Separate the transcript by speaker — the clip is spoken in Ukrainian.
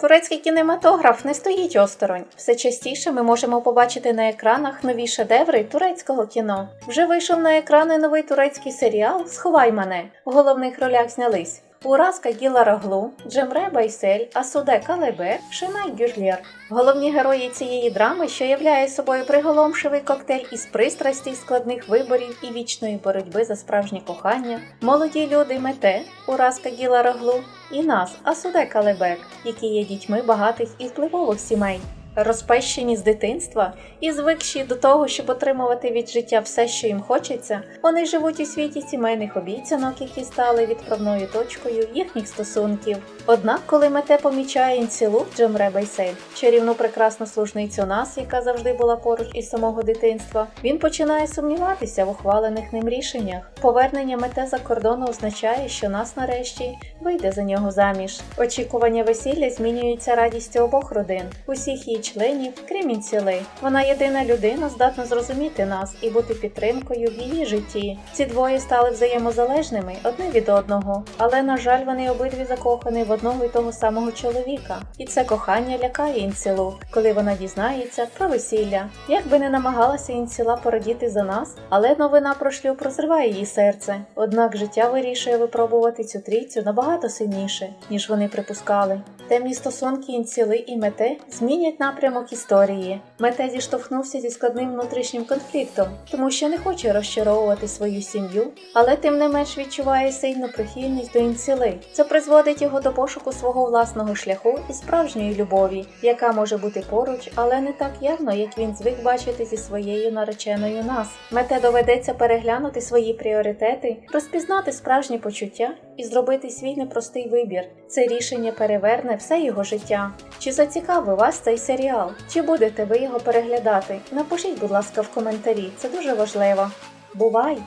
Speaker 1: Турецький кінематограф не стоїть осторонь. Все частіше ми можемо побачити на екранах нові шедеври турецького кіно. Вже вийшов на екрани новий турецький серіал Сховай мене. В головних ролях знялись Уразка Гіла Раглу, Джемре Байсель, Асуде Калебе, Шинай Гюрлєр. Головні герої цієї драми, що являє собою приголомшивий коктейль із пристрасті, складних виборів і вічної боротьби за справжнє кохання, молоді люди мете, Уразка Гіла Раглу, і нас, Асуде Калебек, які є дітьми багатих і впливових сімей. Розпещені з дитинства і звикші до того, щоб отримувати від життя все, що їм хочеться, вони живуть у світі сімейних обіцянок, які стали відправною точкою їхніх стосунків. Однак, коли мете помічає інцілу Джемре Байсель, чарівну прекрасну служницю нас, яка завжди була поруч із самого дитинства, він починає сумніватися в ухвалених ним рішеннях. Повернення мете за кордону означає, що нас нарешті вийде за нього заміж. Очікування весілля змінюється радістю обох родин, усіх її членів, крім інціли. Вона єдина людина, здатна зрозуміти нас і бути підтримкою в її житті. Ці двоє стали взаємозалежними одне від одного, але на жаль, вони обидві закохані в одного і того самого чоловіка. І це кохання лякає інцілу, коли вона дізнається про весілля. Як би не намагалася інціла порадіти за нас, але новина про шлюб розриває її серце. Однак життя вирішує випробувати цю трійцю набагато сильніше, ніж вони припускали. Темні стосунки інціли і мете змінять напрямок історії. Мете зіштовхнувся зі складним внутрішнім конфліктом, тому що не хоче розчаровувати свою сім'ю, але тим не менш відчуває сильну прихильність до інціли. Це призводить його до пошуку свого власного шляху і справжньої любові, яка може бути поруч, але не так явно, як він звик бачити зі своєю нареченою нас. Мете доведеться переглянути свої пріоритети, розпізнати справжні почуття і зробити свій непростий вибір. Це рішення переверне все його життя. Чи зацікавив вас цей серіал? Чи будете ви його переглядати? Напишіть, будь ласка, в коментарі, це дуже важливо. Бувай!